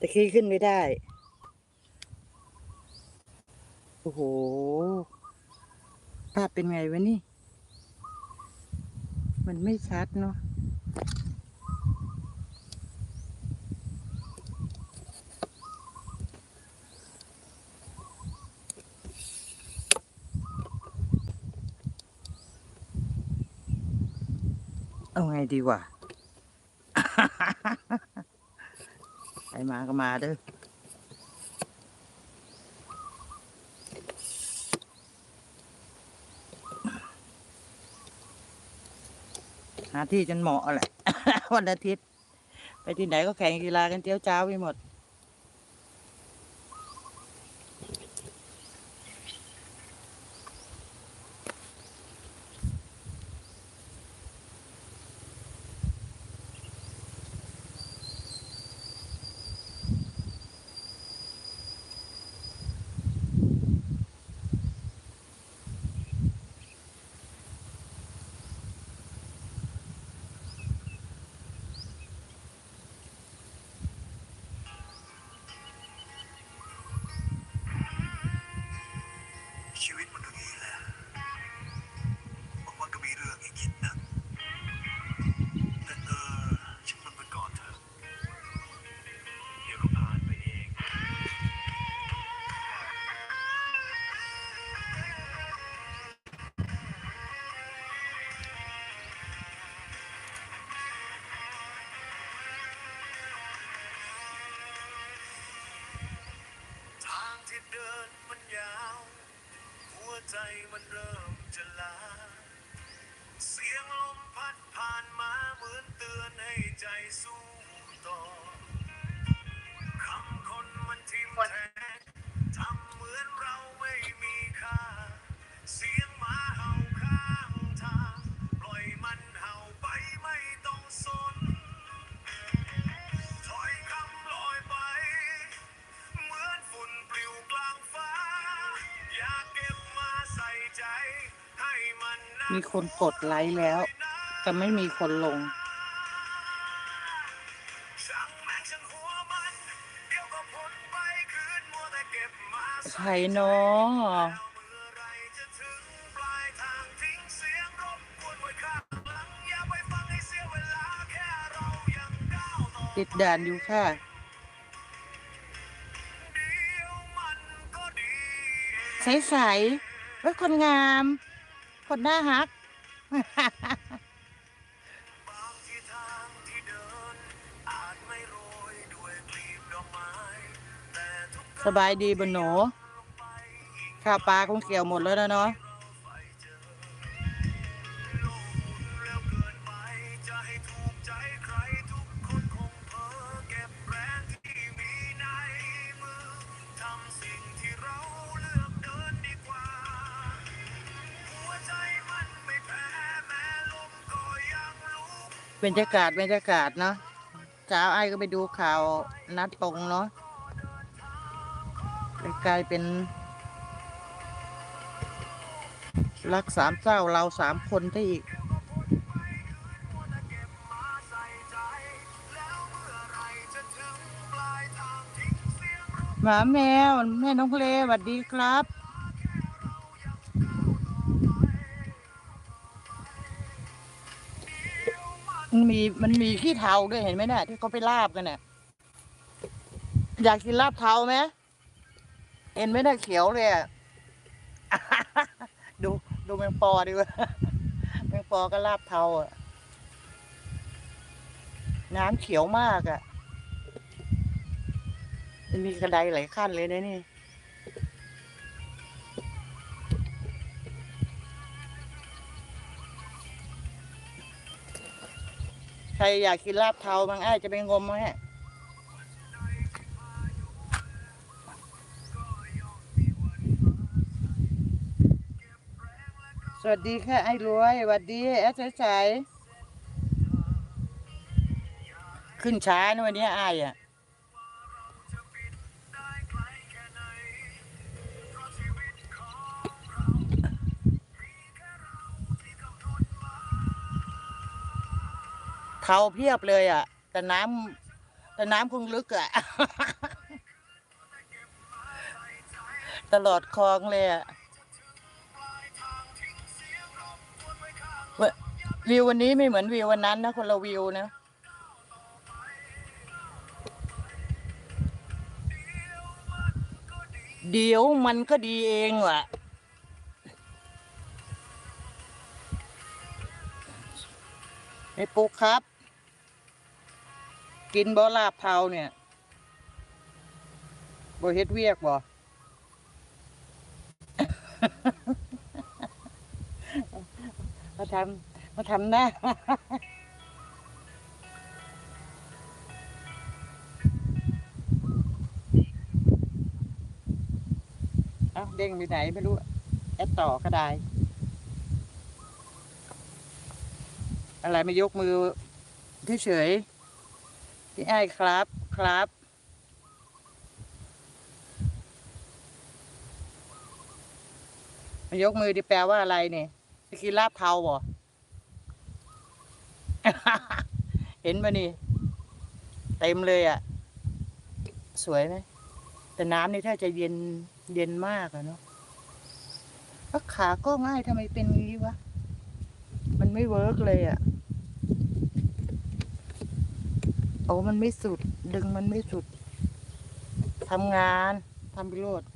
ตะกี้ขึ้นไม่ได้ โอ้โห ภาพเป็นไงวะนี่ มันไม่ชัดเนาะเอาไงดีวะ มาก็มาเด้อหาที่จนเหมาะแหละ วันอาทิตย์ ไปที่ไหนก็แข่งกีฬากันเจียวจ้าวไปหมด ที่เดินมันยาว หัวใจมันเริ่มจะลา เสียงลมพัดผ่านมาเหมือนเตือนให้ใจสู้ต่อคำคนมันทิ่มแทงทำเหมือนเราไม่มีค่าเสีย มีคนกดไลค์แล้ว จะไม่มีคนลง ใครเนาะติดด่านอยู่ค่ะใสๆว่าคนงาม คนน่าฮักบางที่ทางที่เดินอาจไม่โรยด้วยกลีบดอกไม้แต่ทุกสบายดีบนหนูข้าวปลาคงเกี่ยวหมดแล้วนะเนาะ รรยากาศบรรยากาศเนาะเช้าไอ้ก็ไปดูข่าวนัดตรงเนาะกลายเป็น รักสามเจ้าเราสามคนที่อีกหมาแมวแม่น้องเลสวัสดีครับ มันมีมันมีขี้เทาด้วยเห็นไหมเนี่ยที่เขาไปลาบกันเนี่ยอยากกินลาบเทาไหมเห็นไหมเนี่ยเขียวเลยอะดูดูแมงปอดีกว่าแมงปอก็ลาบเทาอะ น้ำเขียวมากอะมันมีกระไดหลายขั้นเลยนะนี่ ครอยากกินลาบเทาบางไอ้จะไปงมมาฮะสวัสดีค่ะไอ้รวยสวัสดีแอดใสขึ้นช้านะวันนี้ไอ้อะ เทาเพียบเลยอะ แต่น้ำแต่น้ำคงลึกอะ ตลอดคลองเลยอะวิววันนี้ไม่เหมือนวิววันนั้นนะ คนละวิวนะเดี๋ยวมันก็ดีเองว่ะ ไอ้ปุ๊กครับ กินบ่ลาบเทาเนี่ยบ่เฮ็ดเวียกบ่มาทำมาทำหน้าเอ้าเด้งไปไหนไม่รู้ แอดต่อก็ได้ อะไรไม่ยกมือเฉยๆ พี่ไอ้ครับครับ ยกมือดิแปลว่าอะไรเนี่ยจะกินลาบเทาบ่เห็นปะนี่ เต็มเลยอะ สวยไหมแต่น้ำนี่ถ้าจะเย็นเย็นมากอะเนาะขาก็ง่ายทำไมเป็นงี้วะ มันไม่เวิร์กเลยอะะ โอ้มันไม่สุด ดึงมันไม่สุดทำงานทำประโยชน์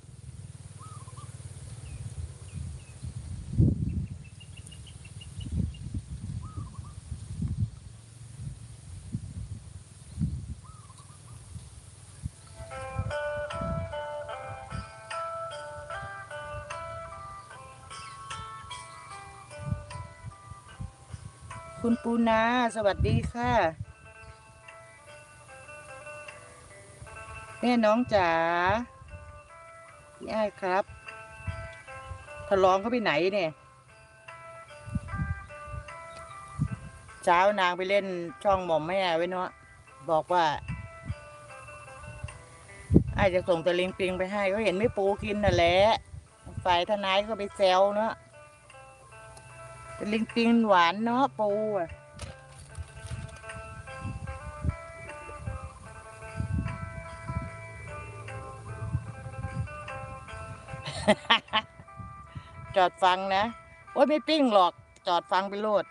คุณปูนา สวัสดีค่ะ แม่น้องจ๋าพี่อ้ครับทะลองเขาไปไหนเนี่ย เช้านางไปเล่นช่องหม่อมแม่ไว้เนาะบอกว่าไอ้ายจะส่งตะลิงปิงไปให้ก็เห็นไม่ปูกินน่ะแหละฝ่ายทนายก็ไปแซวเนาะตะลิงปิงหวานเนาะปูอะ จอดฟังนะ โอ้ยไม่ปิ้งหรอก จอดฟังไปโลด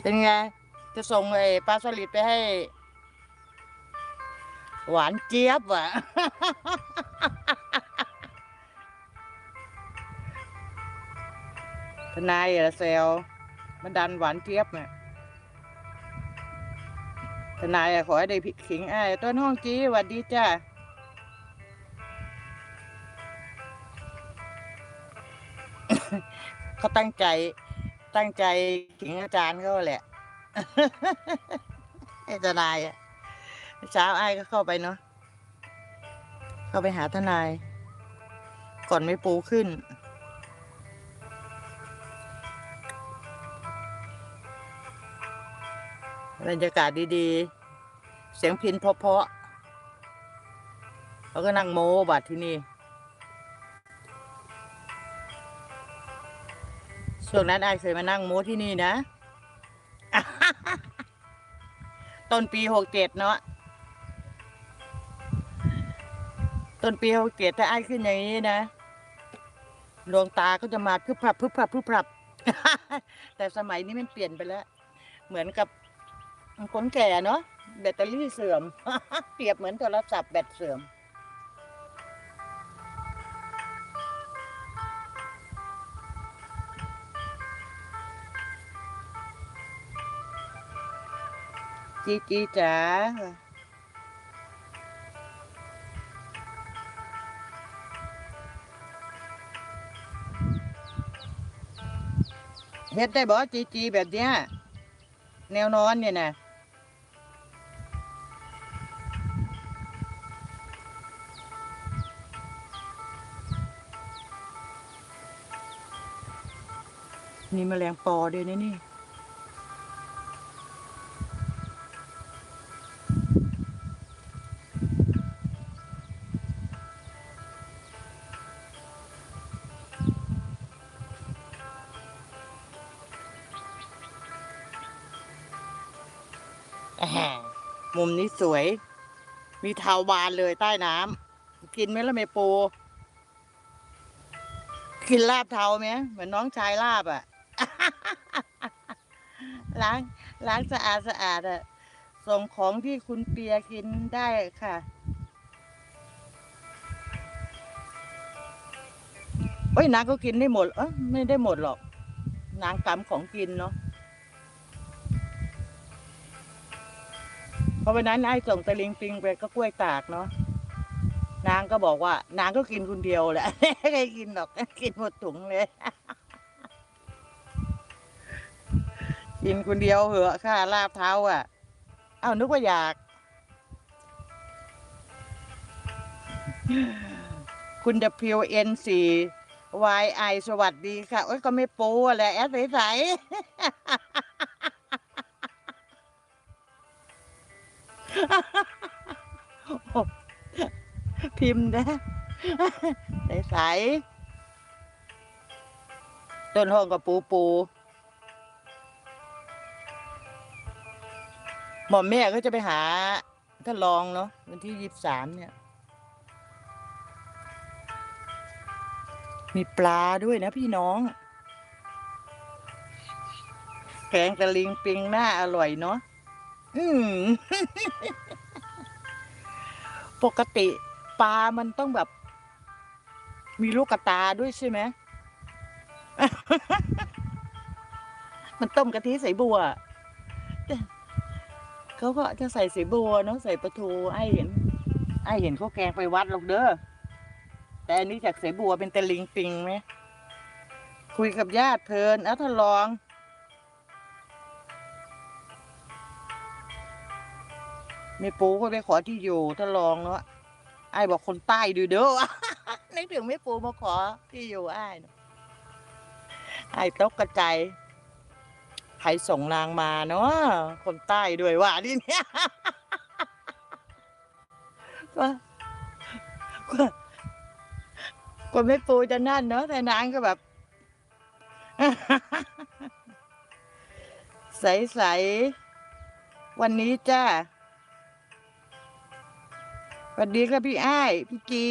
เป็นไง จะส่งไอ้ปลาสลิดไปให้ หวานเจี๊ยบอะ ทนายอะเซลมันดันหวานเจี๊ยบเนี่ยทนายอะขอให้ได้พริกขิงไอ้ต้นห้องจีหวัดดีจ้า เขาตั้งใจ ตั้งใจถึงอาจารย์เขาแหละไอ้ทนายอะเช้าไอ้ก็เข้าไปเนาะเข้าไปหาทนาย ก่อนไม่ปูขึ้น บรรยากาศดีๆ เสียงพินเพาะๆแล้วก็นั่งโมบัดที่นี่ ช่วงนั้นไอายเคยมานั่งโม้ที่นี่นะ ต้นปีหกเจ็ดเนาะ ต้นปีหกเจ็ดถ้าไอายขึ้นอย่างนี้นะดวงตาก็จะมาพึบพับพึบพับพึบพับ แต่สมัยนี้มันเปลี่ยนไปแล้ว เหมือนกับคนแก่เนาะแบตเตอรี่เสื่อม เปรียบเหมือนโทรศัพท์แบตเสื่อม จีจีจ๋าเฮ็ดได้บ่จีจีแบบเนี้ยแนวนอนเนี่ยนะมีแมลงปอด้วยนะนี่ มุมนี้สวย มีทาวานเลยใต้น้ำกินไหมล่ะเมปู กินลาบเทาไหมเหมือนน้องชายลาบอะ ล้างล้างสะอาดสะอาดอะส่งของที่คุณเปียกินได้ค่ะเอ้ยนางก็กินได้หมด เอ้ยไม่ได้หมดหรอก นางกำของกินเนาะ ราะวันนั้นไอ้ส่งตะลิงปิงไปก็กล้วยตากเนาะนางก็บอกว่า นางก็กินคนเดียวแหละไม่ได้กินหรอกกินหมดถุงเลย กินคนเดียวเหอะค่ะลาบเท้าอะ เอ้านึกว่าอยาก คุณ W N สี่ Y I สวัสดีค่ะ โอ้ยก็ไม่โป้แหละแอดใสๆ พิมพ์นะใสๆต้นห้องกับปูปูหมอมแม่ก็จะไปหาท่านรองเนาะวันที่ยี่สิบสามเนี่ย มีปลาด้วยนะพี่น้องแกงตะลิงปิงหน้าอร่อยเนาะ ปกติปลามันต้องแบบ มีลูกกระตาด้วยใช่ไหม มันต้มกะทิใส่บัว เขาก็จะใส่ใส่บัวเนาะใส่ปลาทูไอเห็น ไอเห็นเขาแกงไปวัดหรอกเด้อ แต่อันนี้จากเสบัวเป็นตะลิงปิงไหม คุยกับญาติเพลินเอาทานลอง แม่ปูก็ไปขอที่อยู่ท่านลองเนาะไอ้บอกคนใต้ดูเด้อนึกถึงแม่ปูมาขอที่อยู่ไอ้เนอะไอ้ตกกระจายใครส่งนางมาเนาะคนใต้ด้วยว่าที่เนี้ยว่าว่ากว่าแม่ปูจะนั่นเนาะแต่นางก็แบบใสๆวันนี้จ้า สวัสดีครับพี่อ้ายพี่กี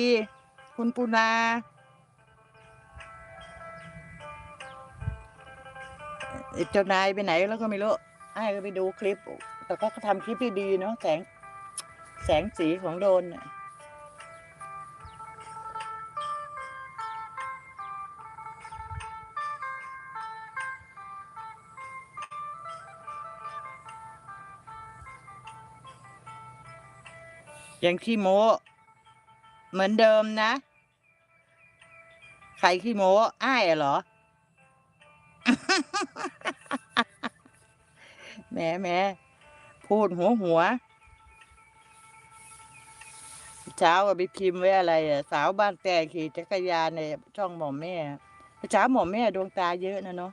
คุณปูนาเจ้านายไปไหนแล้วก็ไม่รู้อ้ายก็ไปดูคลิป แต่ก็ทำคลิปดีๆเนาะแสง แสงสีของโดรนน่ะ ยังขี้โม้ เหมือนเดิมนะ ใครขี้โม้อ้ายเหรอแหมแหมพูดหัวหัว เช้าไปพิมพ์ไว้อะไรอะสาวบ้านแต่ขี่จักรยานในช่องหมอมแม่เช้าหมอมแม่ดวงตาเยอะนะเนาะ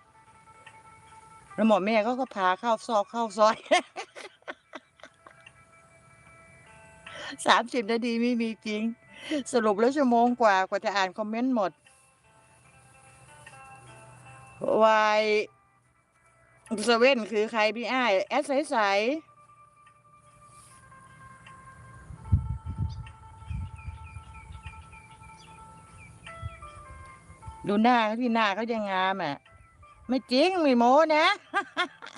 แล้วหมอมแม่เขาก็พาเข้าซอกเข้าซอย สามสิบนาทีไม่มีจริง สรุปแล้วชั่วโมงกว่ากว่าจะอ่านคอมเมนต์หมดวายเซเว่นคือใครพี่อ้าย แอดใสๆดูหน้าเขาที่หน้าเขาจะงามอะ ไม่จริงไม่โม้นะ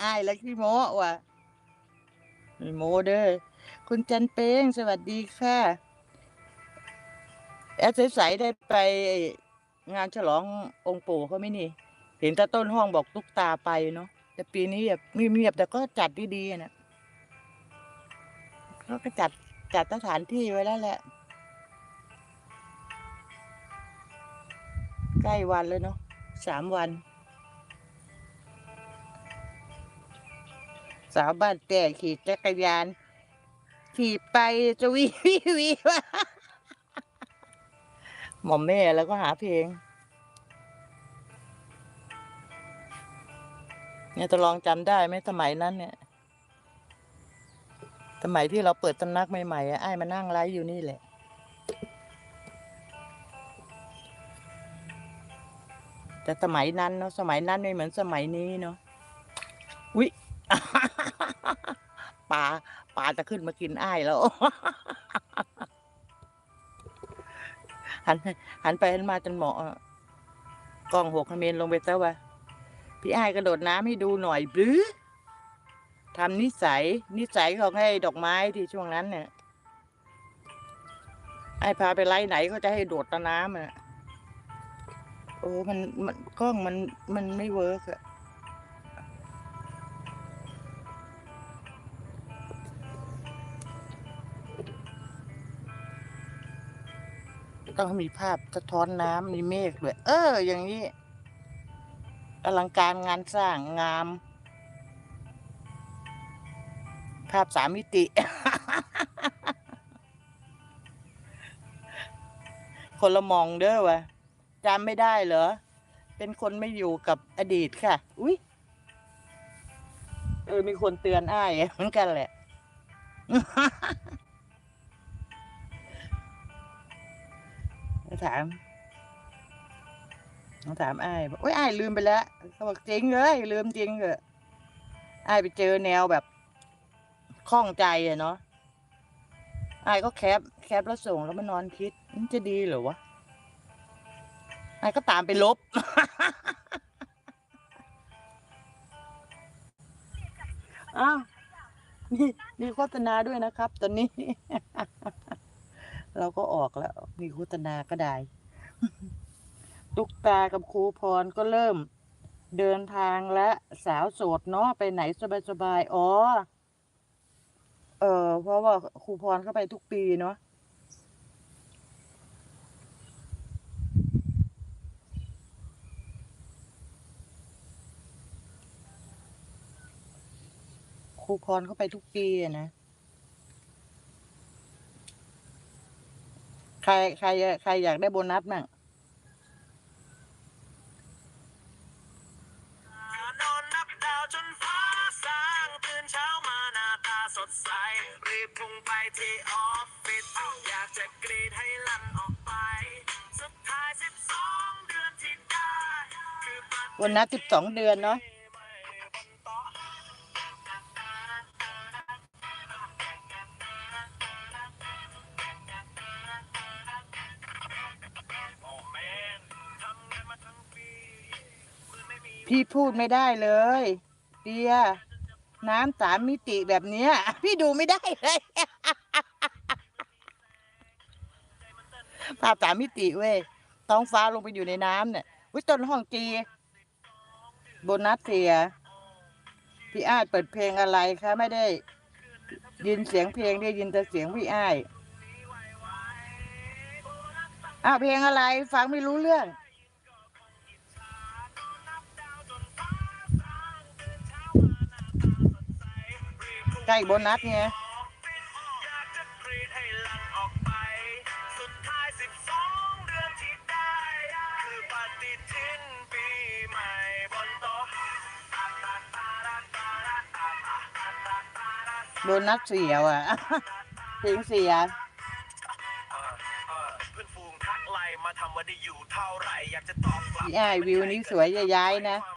อายแล้วที่โม้ว่ะไม่โม้เด้อ คุณจันเป้งสวัสดีค่ะแอดใสๆได้ไปงานฉลององค์ปู่เขาไม่นี่ เห็นตาต้นห้องบอกตุกตาไปเนาะแต่ปีนี้แบบเงียบๆแต่ก็จัดดีๆนะเขาก็จัดจัดสถานที่ไว้แล้วแหละ ใกล้วันแล้วเนาะสามวัน สาวบ้านแต่ขี่จักรยาน ขี่ไปจะวีวีวีว่าหมอมแม่แล้วก็หาเพลง เนี่ยจะลองจำได้ไหมสมัยนั้นเนี่ย สมัยที่เราเปิดตำนักใหม่ๆอะไอ้มานั่งไลฟ์อยู่นี่แหละแต่สมัยนั้นเนาะสมัยนั้นไม่เหมือนสมัยนี้เนาะวิปลา ปลาจะขึ้นมากินอ้ายแล้ว หันหันไปหันมาจนหมอกล้องหกเมนลงไปซะวะพี่อ้ายกระโดดน้ำให้ดูหน่อยหรือทำนิสัย นิสัยของให้ดอกไม้ที่ช่วงนั้นเนี่ยไอ้พาไปไล่ไหนก็จะให้โดดตะน้ำอะ โอ้มันมันกล้องมันมันไม่เวิร์กอะ ต้องมีภาพสะท้อนน้ำมีเมฆด้วย เออ อย่างนี้อลังการงานสร้างงาม ภาพสามมิติ คนละมองเด้อวะจำไม่ได้เหรอ เป็นคนไม่อยู่กับอดีตค่ะ อุ้ยเออมีคนเตือนอ้ายเหมือนกันแหละ ถามถามอ้ายบอกโอ้ยไอ้ลืมไปแล้วเขาบอกจริงเลยลืมจริงเหรออ้ไปเจอแนวแบบข้องใจอะเนาะไอ้ก็แคปแคปแล้วส่งแล้วมานอนคิดมันจะดีเหรอวะไอ้ก็ตามไปลบ อ้าวนี่มีโฆษณาด้วยนะครับ ตอนนี้ เราก็ออกแล้ว มีโฆษณาก็ได้ ตุกตากับครูพรก็เริ่ม เดินทางและสาวโสดเนาะไปไหนสบายๆ อ๋อ เออเพราะว่าครูพรเข้าไปทุกปีเนาะครูพรเข้าไปทุกปีนะ ใครใครใครอยากได้โบนัสมั่งนอนนับดาวจนฟ้าสางตื่นเช้ามาหน้าตาสดใส รีบพุ่งไปที่ออฟฟิศอยากจะกรีดให้ลั่นออกไป สุดท้ายสิบสองเดือนที่ได้คือปฏิโบนัสสิบสองเดือนเนาะ พี่พูดไม่ได้เลยเปียน้ำสามมิติแบบเนี้ย พี่ดูไม่ได้เลย ภาพสามมิติเว้ยท้องฟ้าลงไปอยู่ในน้ำเนี่ยวิต้นห้องจีโบนัสเสีย พี่อ้ายเปิดเพลงอะไรคะไม่ได้ ยินเสียงเพลงได้ยินแต่เสียงพี่อ้ายอ้าวเพลงอะไร ฟังไม่รู้เรื่อง ใกล้โบนัสไงอยากจะกรีดให้ลั่นออกไปสุดท้ายสิบสองเดือนที่ได้คือปฏิทินปีใหม่บนโบนัสเสียว่ะเสียงเสียเออเออเพื่อนฟูงทักไลน์มาทำว่าไอยู่เท่ายวิวนี้สวยย้ายนะ